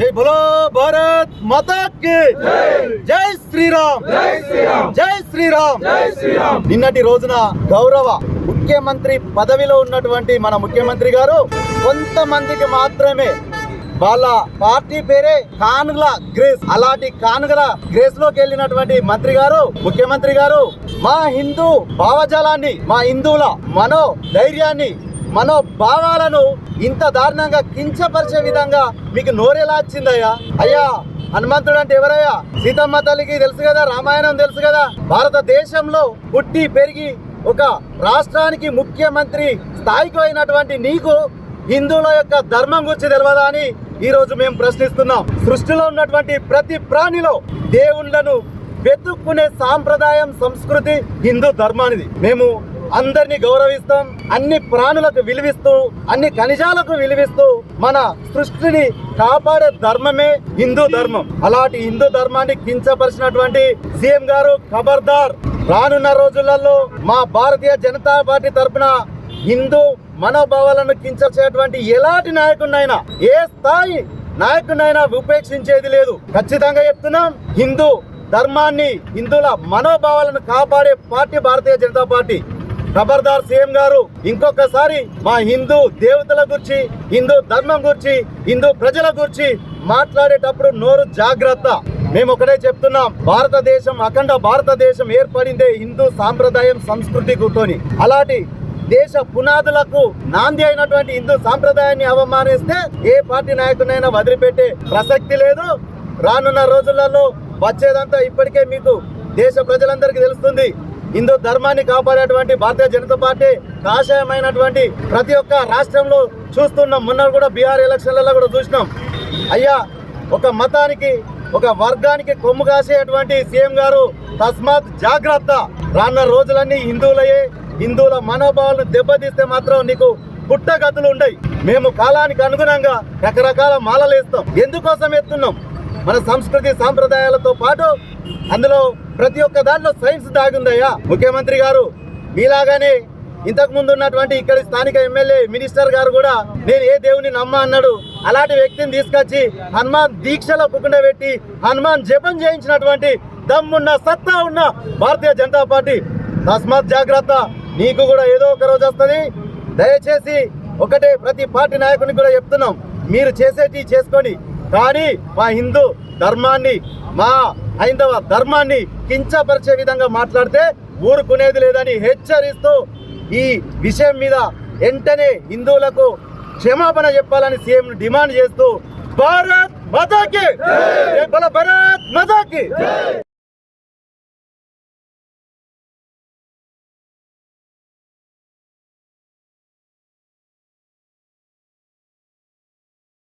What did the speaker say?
జై బలో భారత్ మాతా కి జై శ్రీరామ్. జై శ్రీరామ్. నిన్నటి రోజున గౌరవ ముఖ్యమంత్రి పదవిలో ఉన్నటువంటి మన ముఖ్యమంత్రి గారు కొంతమందికి మాత్రమే వాళ్ళ పార్టీ పేరే కానుగల గ్రేస్. అలాంటి కానుగల గ్రేస్లోకి వెళ్ళినటువంటి మంత్రి గారు ముఖ్యమంత్రి గారు మా హిందూ భావజాలాన్ని మా హిందువుల మనో ధైర్యాన్ని మనోభావాలను ఇంత దారుణంగా కించపరిచే విధంగా మీకు నోరెలా వచ్చిందయ్యా? అయ్యా హనుమంతుడు అంటే ఎవరయ్యా? సీతమ్మ తల్లికి తెలుసు కదా రామాయణం తెలుసు కదా. భారతదేశంలో పుట్టి పెరిగి ఒక రాష్ట్రానికి ముఖ్యమంత్రి స్థాయికి అయినటువంటి నీకు హిందువుల యొక్క ధర్మం గురించి తెలియదా అని ఈ రోజు మేము ప్రశ్నిస్తున్నాం. సృష్టిలో ఉన్నటువంటి ప్రతి ప్రాణిలో దేవుళ్ళను వెతుక్కునే సాంప్రదాయం సంస్కృతి హిందూ ధర్మానిది. మేము అందరినీ గౌరవిస్తాం అన్ని ప్రాణులకు విలువిస్తూ అన్ని ఖనిజాలకు విలువిస్తూ మన సృష్టిని కాపాడే ధర్మమే హిందూ ధర్మం. అలాంటి హిందూ ధర్మాన్ని కించపరిచినటువంటి సీఎం గారు ఖబర్దార్. రానున్న రోజులలో మా భారతీయ జనతా పార్టీ తరపున హిందూ మనోభావాలను కించేటువంటి ఎలాంటి నాయకుడినైనా ఏ స్థాయి నాయకుడినైనా ఉపేక్షించేది లేదు. ఖచ్చితంగా చెప్తున్నాం హిందూ ధర్మాన్ని హిందువుల మనోభావాలను కాపాడే పార్టీ భారతీయ జనతా పార్టీ. ఖబర్దార్ సీఎం గారు ఇంకొకసారి మా హిందూ దేవతల గురించి హిందూ ధర్మం గురించి హిందూ ప్రజల గురించి మాట్లాడేటప్పుడు నోరు జాగ్రత్త. మేము ఒకటే చెప్తున్నాం భారతదేశం అఖండ భారతదేశం ఏర్పడిందే హిందూ సాంప్రదాయం సంస్కృతి గుర్తోని. అలాంటి దేశ పునాదులకు నాంది అయినటువంటి హిందూ సాంప్రదాయాన్ని అవమానిస్తే ఏ పార్టీ నాయకునైనా వదిలిపెట్టే ప్రసక్తి లేదు. రానున్న రోజులలో వచ్చేదంతా ఇప్పటికే మీకు దేశ ప్రజలందరికీ తెలుస్తుంది. హిందూ ధర్మాన్ని కాపాడేటువంటి భారతీయ జనతా పార్టీ కాషాయమైనటువంటి ప్రతి ఒక్క రాష్ట్రంలో చూస్తున్నాం మొన్న కూడా బీహార్ ఎలక్షన్లలో కూడా చూసినాం. అయ్యా ఒక మతానికి ఒక వర్గానికి కొమ్ము కాసేటువంటి సీఎం గారు తస్మాత్ జాగ్రత్త. రాన్న రోజులన్నీ హిందువులయే హిందువుల మనోభావాలను దెబ్బతీస్తే మాత్రం నీకు పుట్టగతులు ఉండయి. మేము కాలానికి అనుగుణంగా రకరకాల మాలలు వేస్తాం. ఎందుకోసం ఎత్తున్నాం? మన సంస్కృతి సాంప్రదాయాలతో పాటు అందులో ప్రతి ఒక్క దాంట్లో సైన్స్ దాగుందయ్యా. ముఖ్యమంత్రి గారు మీలాగానే ఇంతకు ముందు ఉన్నటువంటి ఇక్కడి స్థానిక ఎమ్మెల్యే మినిస్టర్ గారు కూడా నేను ఏ దేవుని నమ్మ అన్నాడు అలాంటి వ్యక్తిని తీసుకొచ్చి హనుమాన్ దీక్షలో పెట్టి హనుమాన్ జపం చేయించినటువంటి దమ్మున్న సత్తా ఉన్న భారతీయ జనతా పార్టీ. తస్మాత్ జాగ్రత్త నీకు కూడా ఏదో ఒక రోజు వస్తుంది. దయచేసి ఒకటే ప్రతి పార్టీ నాయకునికి కూడా చెప్తున్నాం మీరు చేసేటి చేసుకోండి కానీ మా హిందూ ధర్మాన్ని మా హైందవ ధర్మాన్ని కించపరిచే విధంగా మాట్లాడితే ఊరుకునేది లేదని హెచ్చరిస్తూ ఈ విషయం మీద వెంటనే హిందువులకు క్షమాపణ చెప్పాలని సీఎం డిమాండ్ చేస్తూ భారత్ మతాకి భారత్ మతాకి